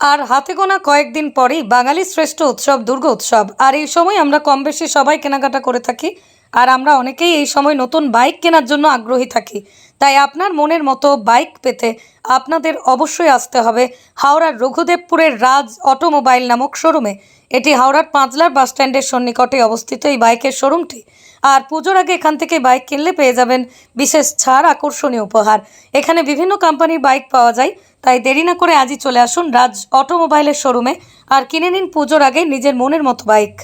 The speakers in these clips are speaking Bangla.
আর হাতে গোনা কয়েকদিন পরেই বাঙালির শ্রেষ্ঠ উৎসব, দুর্গা উৎসব। আর এই সময় আমরা কম বেশি সবাই কেনাকাটা করে থাকি। আর আমরা অনেকেই এই সময় নতুন বাইক কেনার জন্য আগ্রহী থাকি। তাই আপনার মনের মতো বাইক পেতে আপনাদের অবশ্যই আসতে হবে হাওড়ার রঘুদেবপুরের রাজ অটোমোবাইল নামক শোরুমে। এটি হাওড়ার পাঁচলার বাস স্ট্যান্ডের সন্নিকটে অবস্থিত এই বাইকের শোরুমটি। আর পুজোর আগে এখান থেকে বাইক কিনলে পেয়ে যাবেন বিশেষ ছাড় আকর্ষণীয় উপহার। এখানে বিভিন্ন কোম্পানির বাইক পাওয়া যায়। তাই দেরি না করে আজই চলে আসুন রাজ অটোমোবাইলের শোরুমে আর কিনে নিন পুজোর আগে নিজের মনের মতো বাইক।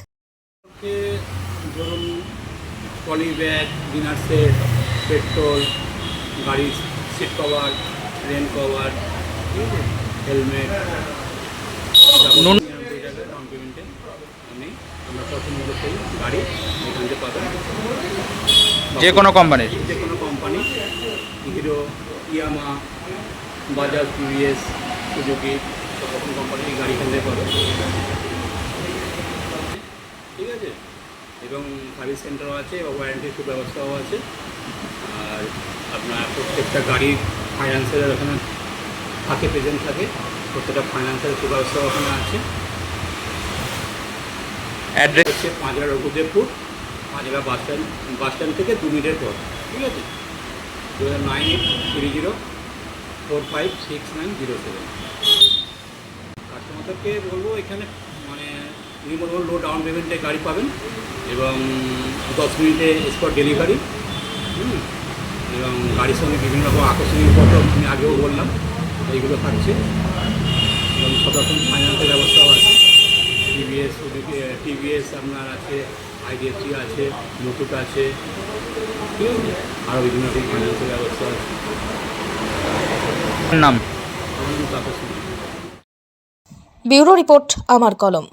ধরুন poly bag dinner set petrol গাড়ির seat cover rain cover helmet যে কোনো কোম্পানির যে কোনো company Hero Yamaha Bajaj TVS Suzuki সব রকম কোম্পানির গাড়ি থেকে পাবে ঠিক আছে? এবং সার্ভিস সেন্টারও আছে ওয়ারেন্টির সুব্যবস্থাও আছে। আর আপনার প্রত্যেকটা গাড়ির ফাইন্যান্সের ওখানে থাকে প্রেজেন্ট থাকে। প্রত্যেকটা ফাইন্যান্সের সুব্যবস্থাও ওখানে আছে। অ্যাড্রেস হচ্ছে Panchra Raghudebpur Panchra bus stand bus stand থেকে দু মিনিটের পর ঠিক আছে? দু হাজার nine eight three zero four five six nine zero seven কাস্টমারদেরকে বলব, এখানে মানে নির্মল লো ডাউন পেমেন্টে গাড়ি পাবেন এবং দশ মিনিটে স্পট ডেলিভারি এবং গাড়ির সঙ্গে বিভিন্ন রকম আকর্ষণীয় ফটো আমি আগেও বললাম, এইগুলো থাকছে। এবং সব রকম ফাইন্যান্সের ব্যবস্থাও আছে। টিভিএস টিভিএস আপনার আছে আইডিএফসি আছে মুথুট আছে ঠিক আছে। আরও বিভিন্ন রকম ফাইন্যান্সের ব্যবস্থা আছে। নাম। ব্যুরো রিপোর্ট আমার কলম